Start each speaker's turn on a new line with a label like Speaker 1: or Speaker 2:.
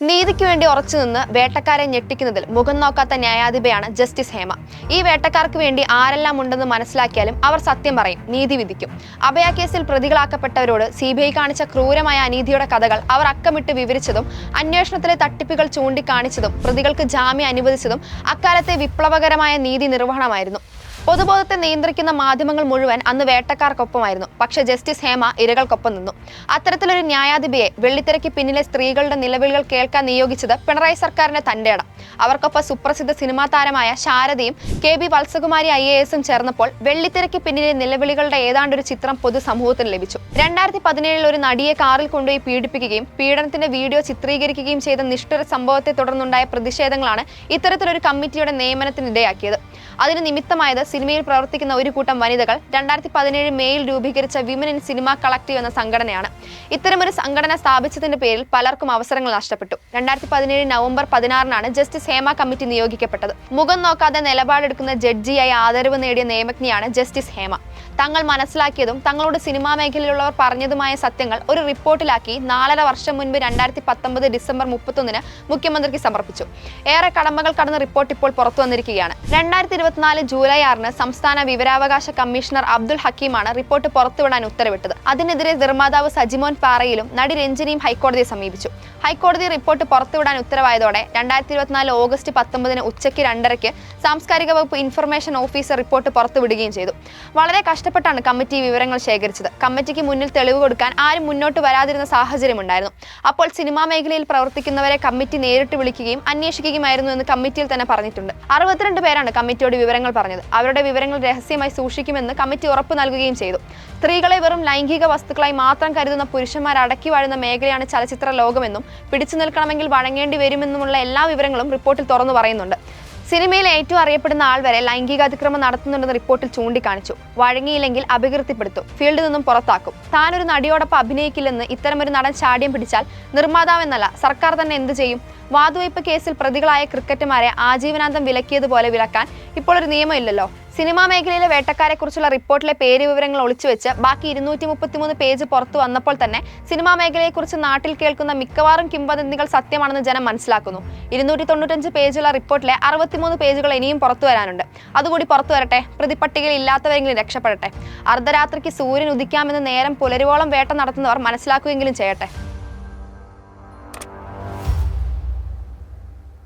Speaker 1: നീതിക്ക് വേണ്ടി ഉറച്ചുനിന്ന് വേട്ടക്കാരെ ഞെട്ടിക്കുന്നതിൽ മുഖം നോക്കാത്ത ന്യായാധിപയാണ് ജസ്റ്റിസ് ഹേമ. ഈ വേട്ടക്കാർക്ക് വേണ്ടി ആരെല്ലാം ഉണ്ടെന്ന് മനസ്സിലാക്കിയാലും അവർ സത്യം പറയും നീതി വിധിക്കും. അഭയ കേസിൽ പ്രതികളാക്കപ്പെട്ടവരോട് സി ബി ഐ കാണിച്ച ക്രൂരമായ അനീതിയുടെ കഥകൾ അവർ അക്കമിട്ട് വിവരിച്ചതും അന്വേഷണത്തിലെ തട്ടിപ്പുകൾ ചൂണ്ടിക്കാണിച്ചതും പ്രതികൾക്ക് ജാമ്യം അനുവദിച്ചതും അക്കാലത്തെ വിപ്ലവകരമായ നീതി നിർവഹണമായിരുന്നു. പൊതുബോധത്തെ നിയന്ത്രിക്കുന്ന മാധ്യമങ്ങൾ മുഴുവൻ അന്ന് വേട്ടക്കാർക്കൊപ്പമായിരുന്നു. പക്ഷെ ജസ്റ്റിസ് ഹേമ ഇരകൾക്കൊപ്പം നിന്നു. അത്തരത്തിലൊരു ന്യായാധിപയെ വെള്ളിത്തിരയ്ക്ക് പിന്നിലെ സ്ത്രീകളുടെ നിലവിളികൾ കേൾക്കാൻ നിയോഗിച്ചത് പിണറായി സർക്കാരിന്റെ തന്റെ അവർക്കൊപ്പം സുപ്രസിദ്ധ സിനിമാ താരമായ ശാരദയും K B Valsakumari I A എസും ചേർന്നപ്പോൾ വെള്ളിത്തിരയ്ക്ക് പിന്നിലെ നിലവിളികളുടെ ഏതാണ്ട് ഒരു ചിത്രം പൊതുസമൂഹത്തിന് ലഭിച്ചു. രണ്ടായിരത്തി പതിനേഴിൽ ഒരു നടിയെ കാറിൽ കൊണ്ടുപോയി പീഡിപ്പിക്കുകയും പീഡനത്തിന്റെ വീഡിയോ ചിത്രീകരിക്കുകയും ചെയ്ത നിഷ്ഠുര സംഭവത്തെ തുടർന്നുണ്ടായ പ്രതിഷേധങ്ങളാണ് ഇത്തരത്തിലൊരു കമ്മിറ്റിയുടെ നിയമനത്തിനിടയാക്കിയത്. അതിന് നിമിത്തമായത് സിനിമയിൽ പ്രവർത്തിക്കുന്ന ഒരു കൂട്ടം വനിതകൾ രണ്ടായിരത്തി പതിനേഴ് മേയിൽ രൂപീകരിച്ച വിമൻ ഇൻ സിനിമ കളക്റ്റീവ് എന്ന സംഘടനയാണ്. ഇത്തരമൊരു സംഘടന സ്ഥാപിച്ചതിന്റെ പേരിൽ പലർക്കും അവസരങ്ങൾ നഷ്ടപ്പെട്ടു. രണ്ടായിരത്തി പതിനേഴ് നവംബർ പതിനാറിനാണ് ജസ്റ്റിസ് ഹേമ കമ്മിറ്റി നിയോഗിക്കപ്പെട്ടത്. മുഖം നോക്കാതെ നിലപാടെടുക്കുന്ന ജഡ്ജിയായി ആദരവ് നേടിയ നിയമജ്ഞയാണ് ജസ്റ്റിസ് ഹേമ. തങ്ങൾ മനസ്സിലാക്കിയതും തങ്ങളോട് സിനിമാ മേഖലയിലുള്ളവർ പറഞ്ഞതുമായ സത്യങ്ങൾ ഒരു റിപ്പോർട്ടിലാക്കി നാലര വർഷം മുൻപ് രണ്ടായിരത്തി പത്തൊമ്പത് ഡിസംബർ മുപ്പത്തൊന്നിന് മുഖ്യമന്ത്രിക്ക് സമർപ്പിച്ചു. ഏറെ കടമകൾ കടന്ന റിപ്പോർട്ട് ഇപ്പോൾ പുറത്തു വന്നിരിക്കുകയാണ്. രണ്ടായിരത്തി ഇരുപത്തിനാല് ജൂലൈ ആറിന് സംസ്ഥാന വിവരാവകാശ കമ്മീഷണർ അബ്ദുൾ ഹക്കീമാണ് റിപ്പോർട്ട് പുറത്തുവിടാൻ ഉത്തരവിട്ടത്. അതിനെതിരെ നിർമ്മാതാവ് സജിമോൻ പാറയിലും നടി രഞ്ജനിയും ഹൈക്കോടതിയെ സമീപിച്ചു. ഹൈക്കോടതി റിപ്പോർട്ട് പുറത്തുവിടാൻ ഉത്തരവായതോടെ രണ്ടായിരത്തി ഇരുപത്തിനാല് ഓഗസ്റ്റ് പത്തൊമ്പതിന് ഉച്ചയ്ക്ക് രണ്ടരയ്ക്ക് സാംസ്കാരിക വകുപ്പ് ഇൻഫർമേഷൻ ഓഫീസർ റിപ്പോർട്ട് പുറത്തുവിടുകയും ചെയ്തു. വളരെ കഷ്ടപ്പെട്ടാണ് കമ്മിറ്റി വിവരങ്ങൾ ശേഖരിച്ചത്. കമ്മിറ്റിക്ക് മുന്നിൽ തെളിവ് കൊടുക്കാൻ ആരും മുന്നോട്ട് വരാതിരുന്ന സാഹചര്യമുണ്ടായിരുന്നു അപ്പോൾ സിനിമാ മേഖലയിൽ പ്രവർത്തിക്കുന്നവരെ കമ്മിറ്റി നേരിട്ട് വിളിക്കുകയും അന്വേഷിക്കുകയുമായിരുന്നു എന്ന് കമ്മിറ്റിയിൽ തന്നെ പറഞ്ഞിട്ടുണ്ട്. അറുപത്തിരണ്ട് പേരാണ് കമ്മിറ്റിയോട് വിവരങ്ങൾ പറഞ്ഞത്. അവരുടെ വിവരങ്ങൾ രഹസ്യമായി സൂക്ഷിക്കുമെന്ന് കമ്മിറ്റി ഉറപ്പ് നൽകുകയും ചെയ്തു. സ്ത്രീകളെ വെറും ലൈംഗിക വസ്തുക്കളായി മാത്രം കരുതുന്ന പുരുഷന്മാർ അടക്കി വാഴുന്ന മേഖലയാണ് ചലച്ചിത്ര ലോകമെന്നും പിടിച്ചു നിൽക്കണമെങ്കിൽ വഴങ്ങേണ്ടി വരുമെന്നുമുള്ള എല്ലാ വിവരങ്ങളും റിപ്പോർട്ടിൽ തുറന്നു പറയുന്നുണ്ട്. സിനിമയിൽ ഏറ്റവും അറിയപ്പെടുന്ന ആൾ വരെ ലൈംഗിക അതിക്രമം നടത്തുന്നുണ്ടെന്ന് റിപ്പോർട്ടിൽ ചൂണ്ടിക്കാണിച്ചു. വഴങ്ങിയില്ലെങ്കിൽ അപകീർത്തിപ്പെടുത്തും. ഫീൽഡിൽ നിന്നും പുറത്താക്കും. താനൊരു നടിയോടൊപ്പം അഭിനയിക്കില്ലെന്ന് ഇത്തരമൊരു നടൻ ചാടിയം പിടിച്ചാൽ നിർമ്മാതാവെന്നല്ല സർക്കാർ തന്നെ എന്ത് ചെയ്യും? വാതുവയ്പ് കേസിൽ പ്രതികളായ ക്രിക്കറ്റുമാരെ ആജീവനാന്തം വിലക്കിയതുപോലെ വിലക്കാൻ ഇപ്പോൾ ഒരു നിയമമില്ലല്ലോ. സിനിമാ മേഖലയിലെ വേട്ടക്കാരെക്കുറിച്ചുള്ള റിപ്പോർട്ടിലെ പേര് വിവരങ്ങൾ ഒളിച്ചുവെച്ച് ബാക്കി ഇരുന്നൂറ്റി മുപ്പത്തിമൂന്ന് പേജ് പുറത്തു വന്നപ്പോൾ തന്നെ സിനിമാ മേഖലയെക്കുറിച്ച് നാട്ടിൽ കേൾക്കുന്ന മിക്കവാറും കിംവദന്തികൾ സത്യമാണെന്ന് ജനം മനസ്സിലാക്കുന്നു. ഇരുന്നൂറ്റി തൊണ്ണൂറ്റഞ്ച് പേജുള്ള റിപ്പോർട്ടിലെ അറുപത്തിമൂന്ന് പേജുകൾ ഇനിയും പുറത്തു വരാനുണ്ട്. അതുകൂടി പുറത്തു വരട്ടെ പ്രതിപട്ടികയിൽ ഇല്ലാത്തവരെങ്കിലും രക്ഷപ്പെടട്ടെ. അർദ്ധരാത്രിക്ക് സൂര്യൻ ഉദിക്കാമെന്ന് നേരം പുലരുവോളം വേട്ട നടത്തുന്നവർ മനസ്സിലാക്കുകയെങ്കിലും ചെയ്യട്ടെ.